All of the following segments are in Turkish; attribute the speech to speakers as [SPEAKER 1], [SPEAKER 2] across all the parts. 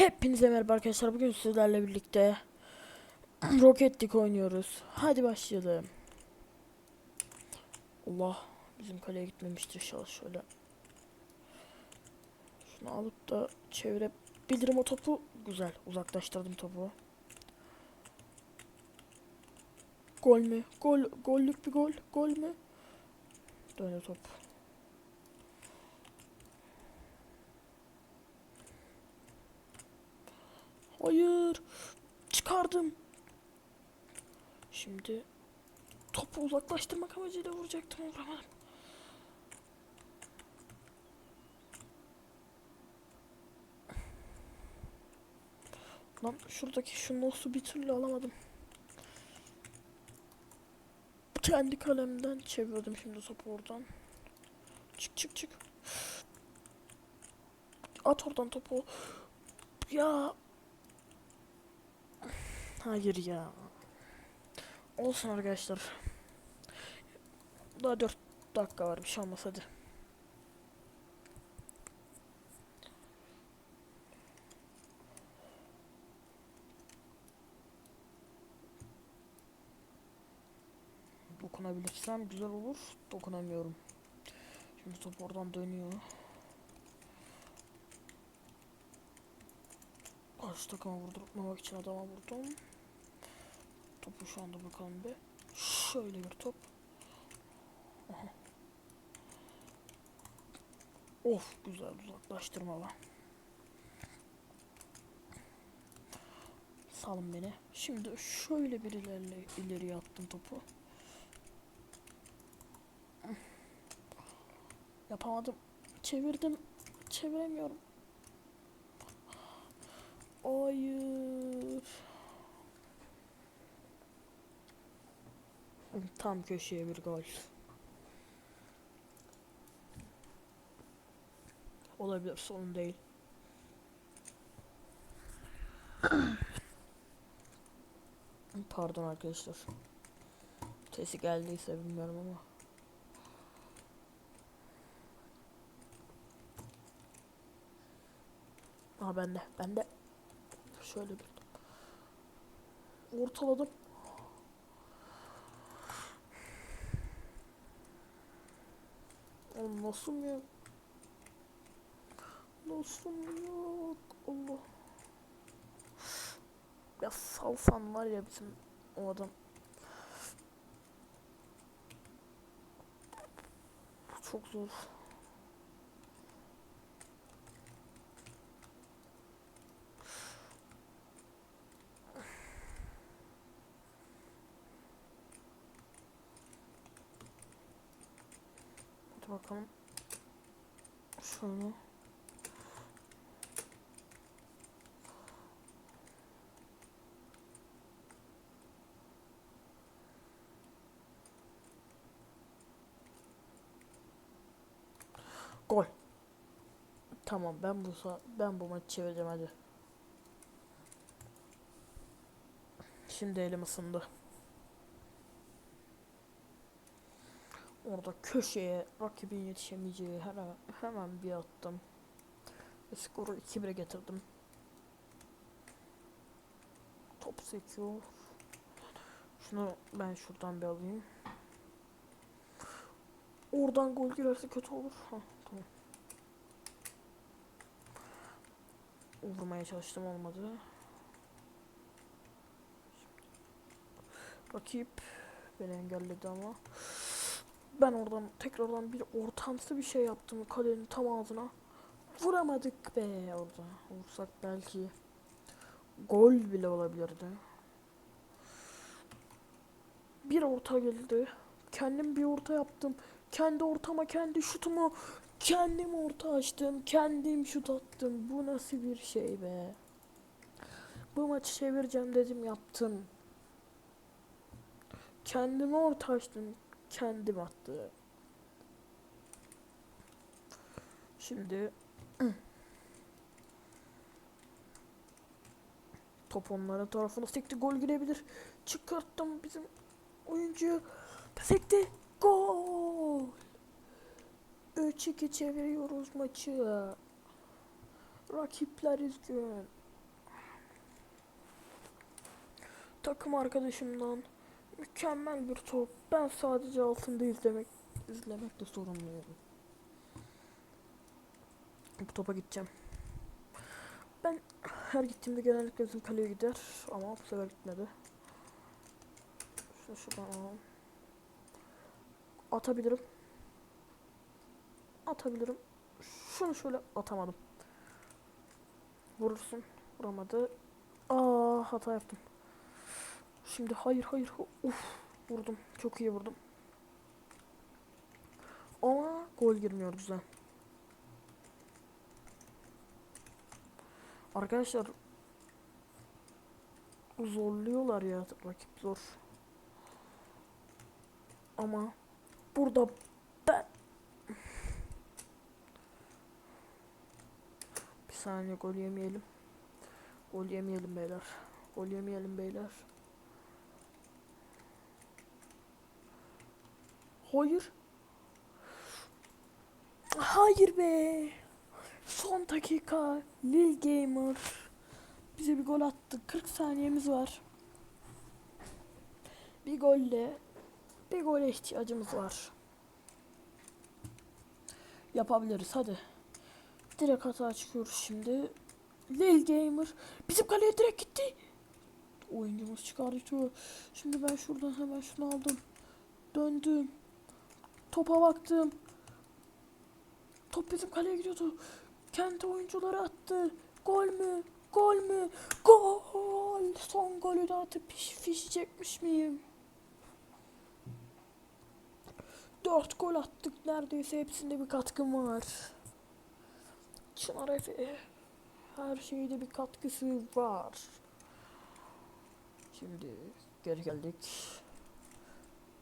[SPEAKER 1] Hepinize merhaba arkadaşlar. Bugün sizlerle birlikte Rocket League oynuyoruz. Hadi başlayalım. Allah bizim kaleye gitmemiştir inşallah şöyle. Şunu alıp da çevirebilirim o topu. Güzel uzaklaştırdım topu. Gol mü? Gol, gollük bir gol. Gol mü? Döne top. Hayır. Çıkardım. Şimdi topu uzaklaştırmak amacıyla vuracaktım vuramadım. Lan şuradaki şu nosu bir türlü alamadım. Kendi kalemden çevirdim şimdi topu oradan. Çık çık çık. At oradan topu. Ya Hayır ya. Olsun arkadaşlar. Daha 4 dakika var bir şey olmaz hadi. Dokunabilirsem güzel olur. Dokunamıyorum. Şimdi top oradan dönüyor. Karşı takıma vurdurmamak için adama vurdum. Topu şu anda bakalım bir. Şöyle bir top. Aha. Of güzel uzaklaştırma var. Salın beni. Şimdi şöyle bir ilerle, ileriye attım topu. Yapamadım. Çevirdim. Çeviremiyorum. Hayır. Tam köşeye bir gol. Olabilir sorun değil. Pardon arkadaşlar. Sesi geldiyse bilmiyorum ama. Aa bende, bende. Şöyle bir ortaladım. Oğlum nasıl yok? Nasıl yok? Allah. Ya salsan var ya bizim o adam. Çok zor. Bakalım. Şöyle. Gol. Tamam ben bu ben bu maçı çevireceğim hadi. Şimdi elim ısındı. Orada köşeye rakibin yetişemeyeceği hemen, hemen bir attım. Ve skoru 2-1'e getirdim. Top sekiyor. Şunu ben şuradan bir alayım. Oradan gol girerse kötü olur. Ha, tamam. Vurmaya çalıştım olmadı. Rakip beni engelledi ama. Ben oradan tekrardan bir ortamsı bir şey yaptım kalenin tam ağzına. Vuramadık be orada. Vursak belki gol bile olabilirdi. Bir orta geldi. Kendim bir orta yaptım. Kendi ortama kendi şutumu kendim orta açtım. Kendim şut attım. Bu nasıl bir şey be? Bu maçı çevireceğim dedim yaptım. Kendime orta açtım kendim attım. Şimdi top onların tarafına sekti gol girebilir. Çıkarttım bizim oyuncu. Sekti. Gol. 3-2 çeviriyoruz maçı. Rakipler üzgün. Takım arkadaşımdan mükemmel bir top. Ben sadece altında izlemek izlemekle sorumluyum. Bu topa gideceğim. Ben her gittiğimde genellikle bizim kaleye gider ama bu sefer gitmedi. Şunu şuradan. Atabilirim. Atabilirim. Şunu şöyle atamadım. Vurursun. Vuramadı. Aa hata yaptım. Şimdi hayır hayır. Uf vurdum. Çok iyi vurdum. Ama gol girmiyor güzel. Arkadaşlar zorluyorlar ya rakip zor. Ama burada ben bir saniye gol yemeyelim. Gol yemeyelim beyler. Gol yemeyelim beyler. Hayır. Hayır be. Son dakika Lil Gamer bize bir gol attı. 40 saniyemiz var. Bir golle bir gole ihtiyacımız var. Yapabiliriz hadi. Direkt hata çıkıyoruz şimdi. Lil Gamer bizim kaleye direkt gitti. Oyuncumuz çıkartıyor. Şimdi ben şuradan hemen şunu aldım. Döndüm. Topa baktım. Top bizim kaleye gidiyordu. Kendi oyuncuları attı. Gol mü? Gol mü? Gol! Son golü de atıp fiş, fişi çekmiş miyim? Dört gol attık neredeyse hepsinde bir katkım var. Çınar Efe. Her şeyde bir katkısı var. Şimdi geri geldik.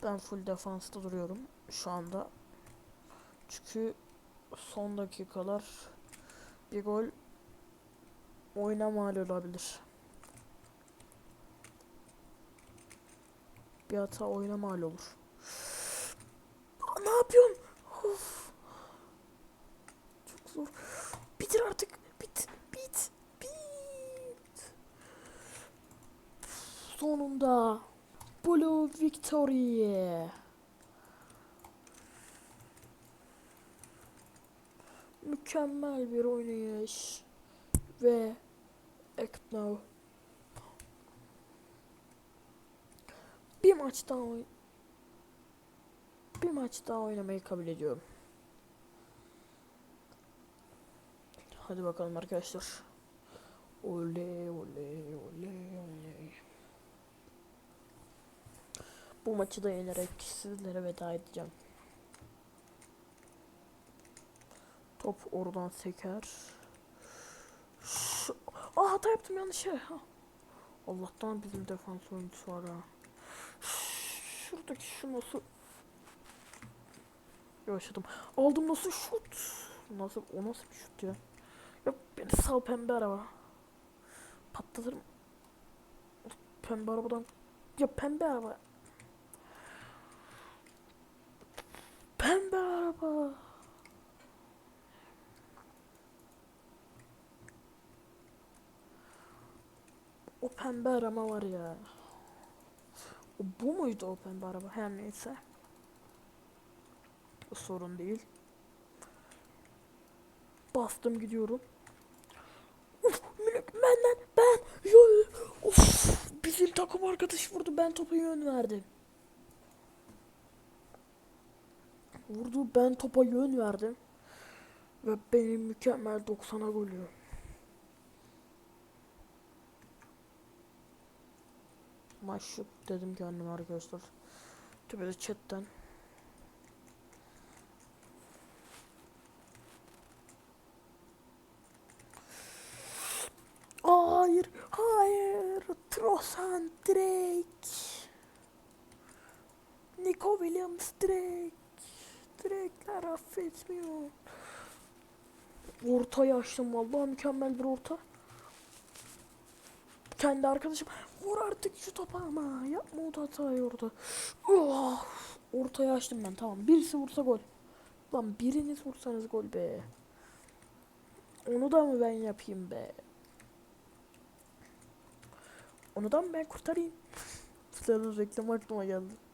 [SPEAKER 1] Ben full defansta duruyorum şu anda. Çünkü son dakikalar bir gol oyuna mal olabilir. Bir hata oyuna mal olur. Ne yapıyorum? Of. Çok zor. Bitir artık. Bit. Bit. Bit. Sonunda. Blue Victory. Mükemmel bir oynayış. Ve Ekno. Bir maç daha oyn bir maç daha oynamayı kabul ediyorum. Hadi bakalım arkadaşlar. Oley oley oley. Bu maçı da yenerek sizlere veda edeceğim. Top oradan seker. Aa hata yaptım yanlış şey. Ha. Allah'tan bizim defans oyuncusu var ha. Şuradaki şu nasıl... Yaşadım. Aldım nasıl şut? Nasıl o nasıl bir şut ya? Ya beni sal pembe araba. Patlatırım. Pembe arabadan. Ya pembe araba. Pembe araba. O pembe araba var ya. O bu muydu o pembe araba? Her neyse. O sorun değil. Bastım gidiyorum. Uf, minik benden ben. Of, bizim takım arkadaş vurdu. Ben topa yön verdim. Vurdu ben topa yön verdim. Ve benim mükemmel 90'a golü. Maç şut dedim kendime arkadaşlar. Tepede chatten. Hayır, hayır. Trosan Drake. Nico Williams Drake. Drake'ler affetmiyor. Ortayı açtım vallahi mükemmel bir orta. Kendi arkadaşım vur artık şu topa ama yapma o hatayı orada. Oh, ortaya açtım ben tamam. Birisi vursa gol. Lan biriniz vursanız gol be. Onu da mı ben yapayım be? Onu da mı ben kurtarayım? Sırada reklam aklıma geldi.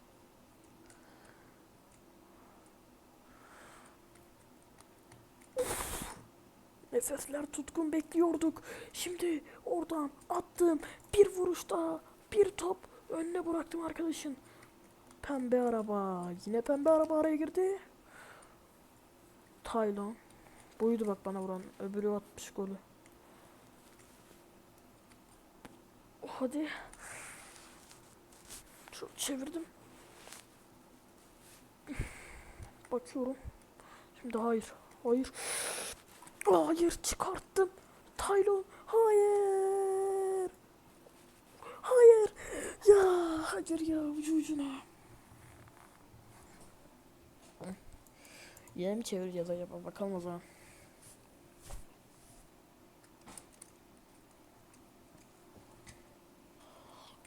[SPEAKER 1] Nefesler tutkun bekliyorduk. Şimdi oradan attım. Bir vuruş daha. Bir top önüne bıraktım arkadaşın. Pembe araba. Yine pembe araba araya girdi. Taylan. Buydu bak bana vuran. Öbürü atmış golü. Hadi. Çok çevirdim. Bakıyorum. Şimdi hayır. Hayır. Hayır çıkarttım. Taylon. Hayır. Hayır. Ya hayır ya ucu ucuna. Yine mi çevireceğiz acaba? Bakalım o zaman.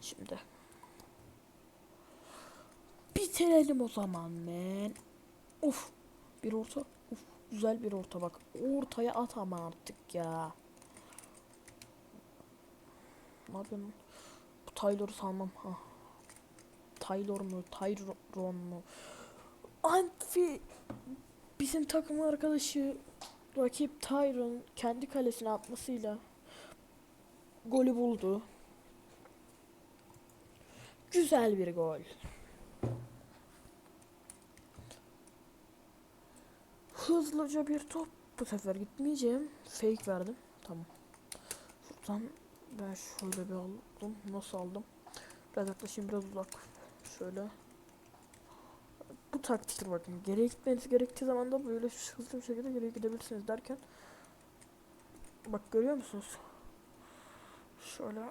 [SPEAKER 1] Şimdi. Bitirelim o zaman men. Of. Bir orta. Güzel bir orta bak. Ortaya at ama artık ya. Ne yapıyorsun? Bu Taylor'u salmam ha. Taylor mu? Tyron mu? Anfi bizim takım arkadaşı rakip Tyron kendi kalesine atmasıyla golü buldu. Güzel bir gol. Hızlıca bir top. Bu sefer gitmeyeceğim. Fake verdim. Tamam. Şuradan ben şöyle bir aldım. Nasıl aldım? Biraz yaklaşayım biraz uzak. Şöyle. Bu taktiktir bakın. Geriye gitmeniz gerektiği zaman da böyle hızlı bir şekilde geriye gidebilirsiniz derken. Bak görüyor musunuz? Şöyle.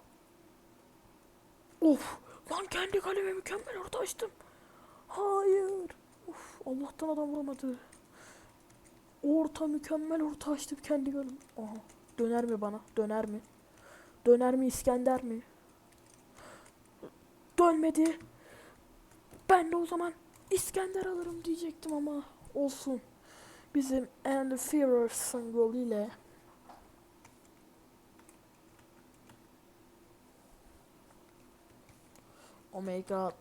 [SPEAKER 1] Of! Lan kendi kaleme mükemmel orta açtım. Hayır. Of Allah'tan adam vuramadı. Orta mükemmel orta açtım kendi golüm. Aha. Döner mi bana? Döner mi? Döner mi İskender mi? Dönmedi. Ben de o zaman İskender alırım diyecektim ama olsun. Bizim And Fearers'ın golüyle Oh my god.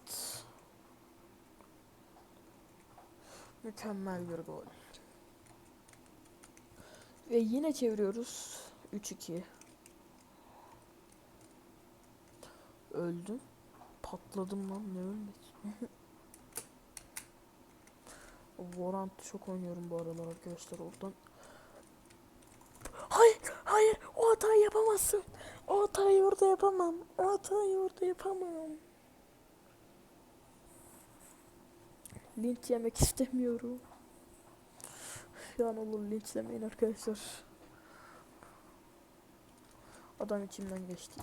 [SPEAKER 1] Mükemmel bir gol. Ve yine çeviriyoruz. 3-2. Öldüm. Patladım lan ne ölmedi. Warrant çok oynuyorum bu aralar arkadaşlar oradan. Hayır, hayır. O hatayı yapamazsın. O hatayı orada yapamam. O hatayı orada yapamam. Linç yemek istemiyorum. Şu an olur linçlemeyin arkadaşlar. Adam içimden geçti.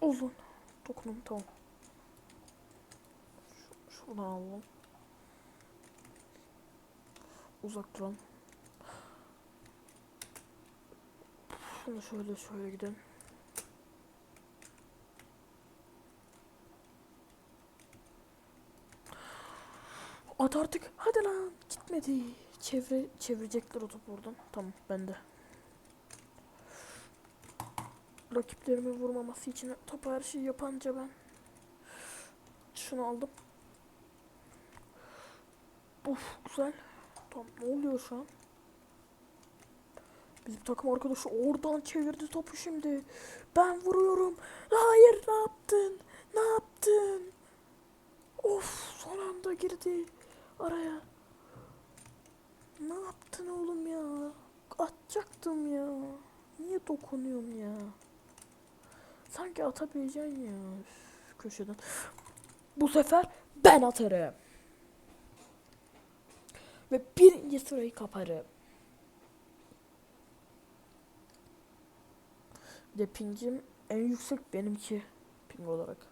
[SPEAKER 1] Olun. Dokunum tamam. Şu, şuradan alalım. Uzak duralım. Şunu şöyle şöyle gidelim. At artık. Hadi lan. Gitmedi. Çevre çevirecekler o topu oradan. Tamam bende. Rakiplerimi vurmaması için topa her şeyi yapanca ben şunu aldım. Of güzel. Tamam ne oluyor şu an? Bizim takım arkadaşı oradan çevirdi topu şimdi. Ben vuruyorum. Hayır ne yaptın? Ne yaptın? Of son anda girdi araya. Ne yaptın oğlum ya? Atacaktım ya. Niye dokunuyorum ya? Sanki atabileceksin ya. Köşeden. Bu sefer ben atarım. Ve birinci sırayı kaparım. Bir de pingim en yüksek benimki ping olarak.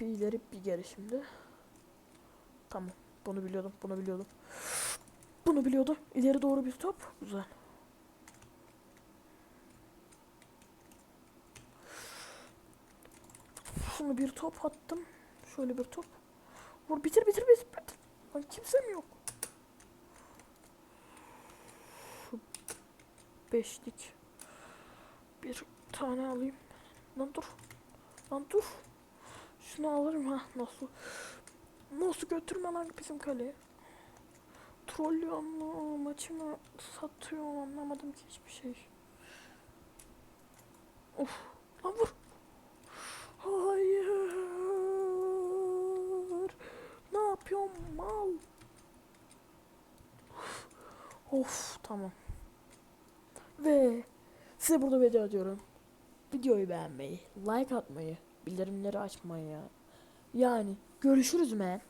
[SPEAKER 1] Bir ileri bir geri şimdi. Tamam. Bunu biliyordum. Bunu biliyordum. Bunu biliyordum. İleri doğru bir top. Güzel. Şunu bir top attım. Şöyle bir top. Vur bitir bitir bitir. bitir. Lan kimse mi yok? beşlik. Bir tane alayım. Lan dur. Lan dur. Şunu alırım ha nasıl? Nasıl götürme lan bizim kaleye? Trollüyor mu? Maçımı satıyor anlamadım ki hiçbir şey. Of. Lan vur. Hayır. Ne yapıyorsun mal? Of tamam. Ve size burada veda ediyorum. Videoyu beğenmeyi, like atmayı, bildirimleri açmayı. Yani görüşürüz men.